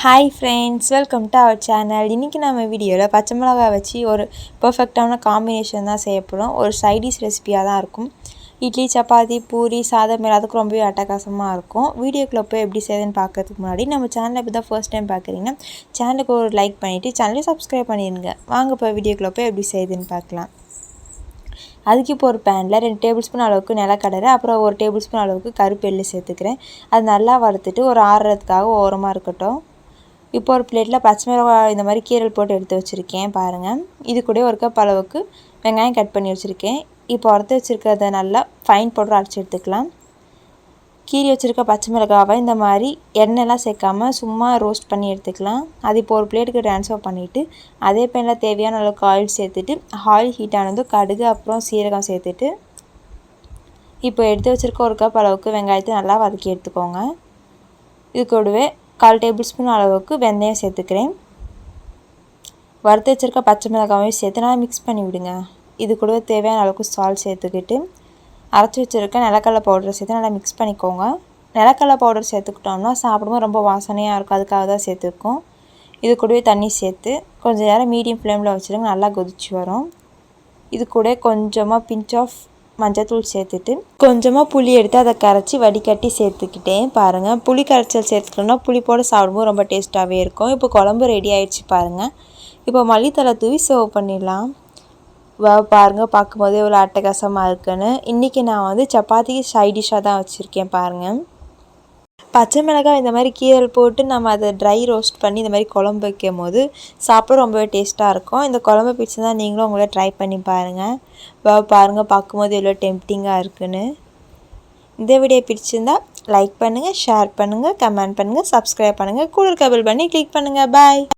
Hi friends welcome to our channel இன்றைக்கி நம்ம வீடியோவில் பச்சை மிளகாய் வச்சு ஒரு பர்ஃபெக்டான காம்பினேஷன் தான் செய்ய போகிறோம் ஒரு சைடிஷ் ரெசிபியாக தான் இருக்கும். இட்லி சப்பாத்தி பூரி சாதம் எல்லாத்துக்கும் ரொம்பவே அட்டகாசமாக இருக்கும். வீடியோக்குள்ளே போய் எப்படி செய்யுதுன்னு பார்க்கறதுக்கு முன்னாடி நம்ம சேனலை இப்போ தான் ஃபர்ஸ்ட் டைம் பார்க்குறீங்கன்னா சேனலுக்கு ஒரு லைக் பண்ணிவிட்டு சேனலையும் சப்ஸ்கிரைப் பண்ணிடுங்க வாங்க இப்போ வீடியோக்குள்ளே போய் எப்படி செய்யுதுன்னு பார்க்கலாம். அதுக்கு இப்போ ஒரு பேனில் ரெண்டு டேபிள் ஸ்பூன் அளவுக்கு நிலக்கடலை அப்புறம் ஒரு டேபிள் ஸ்பூன் அளவுக்கு கருப்பெல்லு சேர்த்துக்கிறேன். அது நல்லா வறுத்துட்டு ஒரு ஆறுறதுக்காக ஓரமாக இருக்கட்டும். இப்போ ஒரு பிளேட்டில் பச்சை மிளகாய் இந்த மாதிரி கீரல் போட்டு எடுத்து வச்சுருக்கேன் பாருங்கள் இது கூட ஒரு கப் அளவுக்கு வெங்காயம் கட் பண்ணி வச்சுருக்கேன். இப்போ உரத்து வச்சுருக்கிறத நல்லா ஃபைன் பவுடர் அரைச்சி எடுத்துக்கலாம். கீரி வச்சுருக்க பச்சை மிளகாவை இந்த மாதிரி எண்ணெய்லாம் சேர்க்காம சும்மா ரோஸ்ட் பண்ணி எடுத்துக்கலாம். அது இப்போ ஒரு பிளேட்டுக்கு ட்ரான்ஸ்ஃபர் பண்ணிவிட்டு அதே பேனில் தேவையான அளவுக்கு ஆயில் சேர்த்துட்டு ஆயில் ஹீட் ஆனதும் கடுகு அப்புறம் சீரகம் சேர்த்துட்டு இப்போ எடுத்து வச்சுருக்க ஒரு கப் அளவுக்கு வெங்காயத்தை நல்லா வதக்கி எடுத்துக்கோங்க. இது கூடவே கால் டேபிள் ஸ்பூன் அளவுக்கு வெந்தயம் சேர்த்துக்கிறேன். வறுத்து வச்சுருக்க பச்சை மிளகாயும் சேர்த்து நல்லா மிக்ஸ் பண்ணி விடுங்க. இது கூடவே தேவையான அளவுக்கு சால்ட் சேர்த்துக்கிட்டு அரைச்சி வச்சுருக்க நிலக்கடலை பவுடரை சேர்த்து நல்லா மிக்ஸ் பண்ணிக்கோங்க. நிலக்கடலை பவுடர் சேர்த்துக்கிட்டோம்னா சாப்பிடும்போது ரொம்ப வாசனையாக இருக்கும். அதுக்காக தான் சேர்த்துருக்கோம். இது கூடவே தண்ணி சேர்த்து கொஞ்சம் நேரம் மீடியம் ஃப்ளேமில் வச்சுருங்க. நல்லா கொதிச்சு வரும். இது கூட கொஞ்சமாக பிஞ்ச் ஆஃப் மஞ்சத்தூள் சேர்த்துட்டு கொஞ்சமாக புளி எடுத்து அதை கரைச்சி வடிகட்டி சேர்த்துக்கிட்டேன். பாருங்கள் புளி கரைச்சல் சேர்த்துக்கணும்னா புளிப்போடு சாப்பிடும்போது ரொம்ப டேஸ்ட்டாகவே இருக்கும். இப்போ குழம்பு ரெடி ஆயிடுச்சு பாருங்கள் இப்போ மல்லித்தலை தூவி சர்வ் பண்ணிடலாம். வா பாருங்கள் பார்க்கும்போது எவ்வளோ அட்டகாசமாக இருக்குன்னு. இன்றைக்கி நான் வந்து சப்பாத்திக்கு சைடிஷாக தான் வச்சுருக்கேன் பாருங்கள் பச்சை மிளகாய் இந்த மாதிரி கீரல் போட்டு நம்ம அதை ட்ரை ரோஸ்ட் பண்ணி இந்த மாதிரி குழம்பு வைக்கும் போது சாப்பிட ரொம்பவே டேஸ்ட்டாக இருக்கும். இந்த குழம்பு பிடிச்சிருந்தா நீங்களும் உங்களே ட்ரை பண்ணி பாருங்கள் பாருங்கள் பார்க்கும்போது எவ்வளோ டெம்ப்டிங்காக இருக்குன்னு. இந்த வீடியோ பிடிச்சிருந்தா லைக் பண்ணுங்கள் ஷேர் பண்ணுங்கள் கமெண்ட் பண்ணுங்கள் சப்ஸ்கிரைப் பண்ணுங்கள் கூட கபிள் பண்ணி கிளிக் பண்ணுங்கள் பாய்